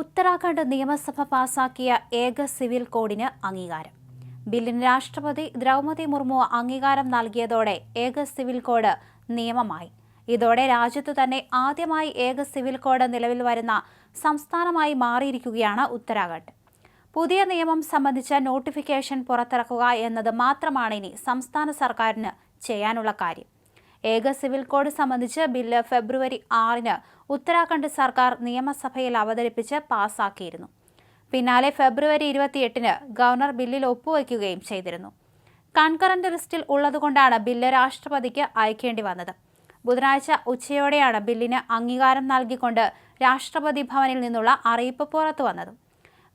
ഉത്തരാഖണ്ഡ് നിയമസഭ പാസാക്കിയ ഏക സിവിൽ കോഡിന് അംഗീകാരം. ബില്ലിന് രാഷ്ട്രപതി ദ്രൗപദി മുർമു അംഗീകാരം നൽകിയതോടെ ഏക സിവിൽ കോഡ് നിയമമായി. ഇതോടെ രാജ്യത്ത് തന്നെ ആദ്യമായി ഏക സിവിൽ കോഡ് നിലവിൽ വരുന്ന സംസ്ഥാനമായി മാറിയിരിക്കുകയാണ് ഉത്തരാഖണ്ഡ്. പുതിയ നിയമം സംബന്ധിച്ച നോട്ടിഫിക്കേഷൻ പുറത്തിറക്കുക എന്നത് മാത്രമാണ് ഇനി സംസ്ഥാന സർക്കാരിന് ചെയ്യാനുള്ള കാര്യം. ഏക സിവിൽ കോഡ് സംബന്ധിച്ച് ബില്ല് ഫെബ്രുവരി ആറിന് ഉത്തരാഖണ്ഡ് സർക്കാർ നിയമസഭയിൽ അവതരിപ്പിച്ച് പാസാക്കിയിരുന്നു. പിന്നാലെ ഫെബ്രുവരി ഇരുപത്തിയെട്ടിന് ഗവർണർ ബില്ലിൽ ഒപ്പുവയ്ക്കുകയും ചെയ്തിരുന്നു. കൺകറന്റ് ലിസ്റ്റിൽ ഉള്ളതുകൊണ്ടാണ് ബില്ല് രാഷ്ട്രപതിക്ക് അയക്കേണ്ടി വന്നത്. ബുധനാഴ്ച ഉച്ചയോടെയാണ് ബില്ലിന് അംഗീകാരം നൽകിക്കൊണ്ട് രാഷ്ട്രപതി ഭവനിൽ നിന്നുള്ള അറിയിപ്പ് പുറത്തു വന്നത്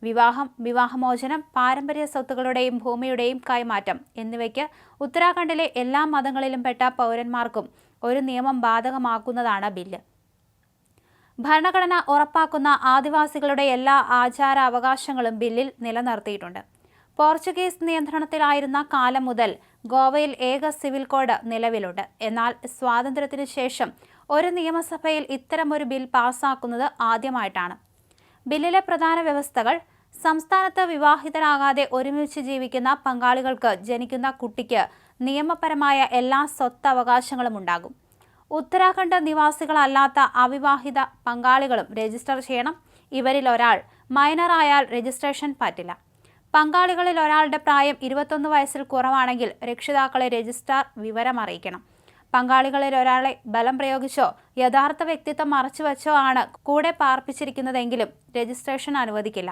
വിവാഹം വിവാഹമോചനം പാരമ്പര്യ സ്വത്തുക്കളുടെയും ഭൂമിയുടെയും കൈമാറ്റം എന്നിവയ്ക്ക് ഉത്തരാഖണ്ഡിലെ എല്ലാ മതങ്ങളിലും പെട്ട പൗരന്മാർക്കും ഒരു നിയമം ബാധകമാക്കുന്നതാണ് ബില്ല്. ഭരണഘടന ഉറപ്പാക്കുന്ന ആദിവാസികളുടെ എല്ലാ ആചാര അവകാശങ്ങളും ബില്ലിൽ നിലനിർത്തിയിട്ടുണ്ട്. പോർച്ചുഗീസ് നിയന്ത്രണത്തിലായിരുന്ന കാലം മുതൽ ഗോവയിൽ ഏക സിവിൽ കോഡ് നിലവിലുണ്ട്. എന്നാൽ സ്വാതന്ത്ര്യത്തിനു ശേഷം ഒരു നിയമസഭയിൽ ഇത്തരമൊരു ബിൽ പാസ്സാക്കുന്നത് ആദ്യമായിട്ടാണ്. ബില്ലിലെ പ്രധാന വ്യവസ്ഥകൾ സംസ്ഥാനത്ത് വിവാഹിതരാകാതെ ഒരുമിച്ച് ജീവിക്കുന്ന പങ്കാളികൾക്ക് ജനിക്കുന്ന കുട്ടിക്ക് നിയമപരമായ എല്ലാ സ്വത്തവകാശങ്ങളും ഉണ്ടാകും. ഉത്തരാഖണ്ഡ് നിവാസികളല്ലാത്ത അവിവാഹിത പങ്കാളികളും രജിസ്റ്റർ ചെയ്യണം. ഇവരിൽ ഒരാൾ മൈനറായാൽ രജിസ്ട്രേഷൻ പറ്റില്ല. പങ്കാളികളിൽ ഒരാളുടെ പ്രായം ഇരുപത്തൊന്ന് വയസ്സിൽ കുറവാണെങ്കിൽ രക്ഷിതാക്കളെ രജിസ്ട്രാർ വിവരം അറിയിക്കണം. പങ്കാളികളിൽ ഒരാളെ ബലം പ്രയോഗിച്ചോ യഥാർത്ഥ വ്യക്തിത്വം മറച്ചുവെച്ചോ ആണ് കൂടെ പാർപ്പിച്ചിരിക്കുന്നതെങ്കിലും രജിസ്ട്രേഷൻ അനുവദിക്കില്ല.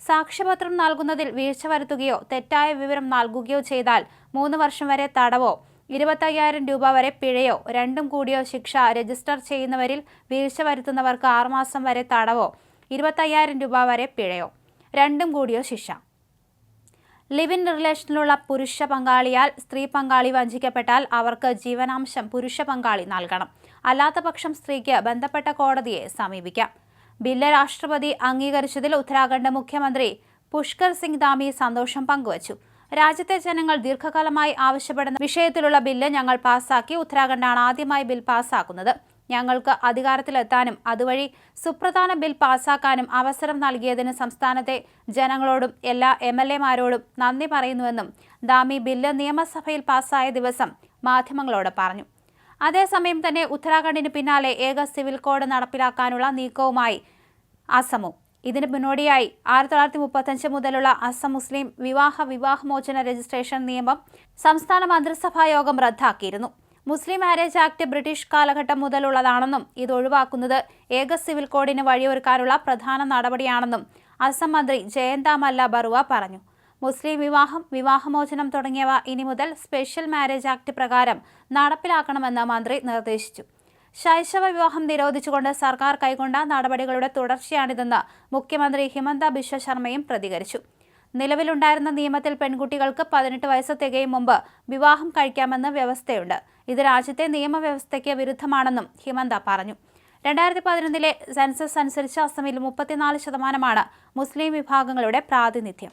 സാക്ഷ്യപത്രം നൽകുന്നതിൽ വീഴ്ച വരുത്തുകയോ തെറ്റായ വിവരം നൽകുകയോ ചെയ്താൽ മൂന്ന് വർഷം വരെ തടവോ ഇരുപത്തയ്യായിരം രൂപ വരെ പിഴയോ രണ്ടും കൂടിയോ ശിക്ഷ രജിസ്റ്റർ ചെയ്യുന്നവരിൽ വീഴ്ച വരുത്തുന്നവർക്ക് ആറുമാസം വരെ തടവോ ഇരുപത്തയ്യായിരം രൂപ വരെ പിഴയോ രണ്ടും കൂടിയോ ശിക്ഷ. ലിവ് ഇൻ റിലേഷനിലുള്ള പുരുഷ പങ്കാളിയാൽ സ്ത്രീ പങ്കാളി വഞ്ചിക്കപ്പെട്ടാൽ അവർക്ക് ജീവനാംശം പുരുഷ പങ്കാളി നൽകണം. അല്ലാത്ത പക്ഷം സ്ത്രീക്ക് ബന്ധപ്പെട്ട കോടതിയെ സമീപിക്കാം. ബില്ല് രാഷ്ട്രപതി അംഗീകരിച്ചതിൽ ഉത്തരാഖണ്ഡ് മുഖ്യമന്ത്രി പുഷ്കർ സിംഗ് ധാമി സന്തോഷം പങ്കുവച്ചു. രാജ്യത്തെ ജനങ്ങൾ ദീർഘകാലമായി ആവശ്യപ്പെടുന്ന വിഷയത്തിലുള്ള ബില്ല് ഞങ്ങൾ പാസാക്കി. ഉത്തരാഖണ്ഡാണ് ആദ്യമായി ബിൽ പാസ്സാക്കുന്നത് ഞങ്ങൾക്ക് അധികാരത്തിലെത്താനും അതുവഴി സുപ്രധാന ബിൽ പാസാക്കാനും അവസരം നൽകിയതിന് സംസ്ഥാനത്തെ ജനങ്ങളോടും എല്ലാ എം എൽ എമാരോടും നന്ദി പറയുന്നുവെന്നും ദാമി ബില്ല് നിയമസഭയിൽ പാസായ ദിവസം മാധ്യമങ്ങളോട് പറഞ്ഞു. അതേസമയം തന്നെ ഉത്തരാഖണ്ഡിന് പിന്നാലെ ഏക സിവിൽ കോഡ് നടപ്പിലാക്കാനുള്ള നീക്കവുമായി അസമും. ഇതിന് മുന്നോടിയായി ആയിരത്തി തൊള്ളായിരത്തി മുപ്പത്തഞ്ച് മുതലുള്ള അസം മുസ്ലിം വിവാഹ വിവാഹമോചന രജിസ്ട്രേഷൻ നിയമം സംസ്ഥാന മന്ത്രിസഭാ യോഗം റദ്ദാക്കിയിരുന്നു. മുസ്ലിം മാരേജ് ആക്ട് ബ്രിട്ടീഷ് കാലഘട്ടം മുതലുള്ളതാണെന്നും ഇത് ഒഴിവാക്കുന്നത് ഏക സിവിൽ കോഡിന് വഴിയൊരുക്കാനുള്ള പ്രധാന നടപടിയാണെന്നും അസം മന്ത്രി ജയന്ത മല്ല ബറുവ പറഞ്ഞു. മുസ്ലിം വിവാഹം വിവാഹമോചനം തുടങ്ങിയവ ഇനി മുതൽ സ്പെഷ്യൽ മാരേജ് ആക്ട് പ്രകാരം നടപ്പിലാക്കണമെന്ന് മന്ത്രി നിർദ്ദേശിച്ചു. ശൈശവ വിവാഹം നിരോധിച്ചുകൊണ്ട് സർക്കാർ കൈക്കൊണ്ട നടപടികളുടെ തുടർച്ചയാണിതെന്ന് മുഖ്യമന്ത്രി ഹിമന്ത ബിശ്വ ശർമ്മയും പ്രതികരിച്ചു. നിലവിലുണ്ടായിരുന്ന നിയമത്തിൽ പെൺകുട്ടികൾക്ക് പതിനെട്ട് വയസ്സ് തികയും മുമ്പ് വിവാഹം കഴിക്കാമെന്ന് വ്യവസ്ഥയുണ്ട്. ഇത് രാജ്യത്തെ നിയമവ്യവസ്ഥയ്ക്ക് വിരുദ്ധമാണെന്നും ഹിമന്ത പറഞ്ഞു. രണ്ടായിരത്തി പതിനൊന്നിലെ സെൻസസ് അനുസരിച്ച് അസമിൽ മുപ്പത്തിനാല് ശതമാനമാണ് മുസ്ലിം വിഭാഗങ്ങളുടെ പ്രാതിനിധ്യം.